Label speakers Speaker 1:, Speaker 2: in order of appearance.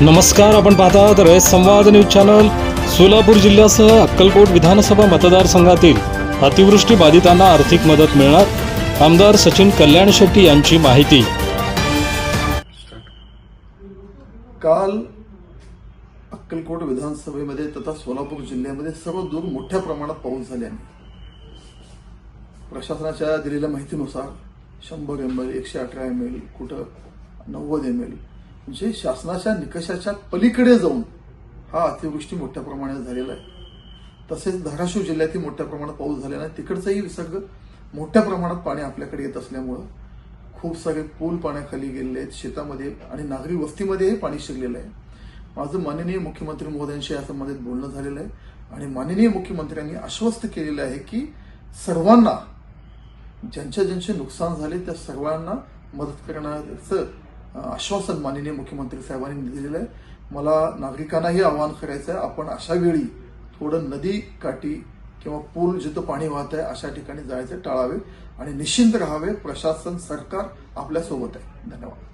Speaker 1: नमस्कार आपण पाहता रयत संवाद न्यूज चॅनल सोलापूर जिल्ह्यासह अक्कलकोट विधानसभा मतदारसंघातील अतिवृष्टी बाधितांना आर्थिक मदत मिळणार आमदार सचिन कल्याण शेट्टी यांची माहिती.
Speaker 2: काल अक्कलकोट विधानसभेमध्ये तथा सोलापूर जिल्ह्यामध्ये सर्व दूर मोठ्या प्रमाणात पाऊस झाल्याने प्रशासनाच्या दिलेल्या माहितीनुसार शंभर एम एल एकशे अठरा एम एल कुठं नव्वद एम एल म्हणजे शासनाच्या निकषाच्या पलीकडे जाऊन हा अतिवृष्टी मोठ्या प्रमाणात झालेला आहे. तसेच धाराशिव जिल्ह्यातही मोठ्या प्रमाणात पाऊस झाल्याने तिकडचंही विसर्ग मोठ्या प्रमाणात पाणी आपल्याकडे येत असल्यामुळं खूप सारे पूल पाण्याखाली गेलेले आहेत शेतामध्ये आणि नागरी वस्तीमध्येही पाणी शिरलेलं आहे. माझं माननीय मुख्यमंत्री महोदयांशी या संबंधित बोलणं झालेलं आहे. आणि माननीय मुख्यमंत्र्यांनी आश्वस्त केलेलं आहे की सर्वांना ज्यांच्या ज्यांचे नुकसान झाले त्या सर्वांना मदत करण्याचं आश्वासन माननीय मुख्यमंत्री साहेबांनी दिलेलं आहे. मला नागरिकांनाही आवाहन करायचं आहे आपण अशा वेळी थोडं नदी काठी किंवा पूल जिथं पाणी वाहत आहे अशा ठिकाणी जायचे टाळावे आणि निश्चिंत राहावे. प्रशासन सरकार आपल्यासोबत आहे. धन्यवाद.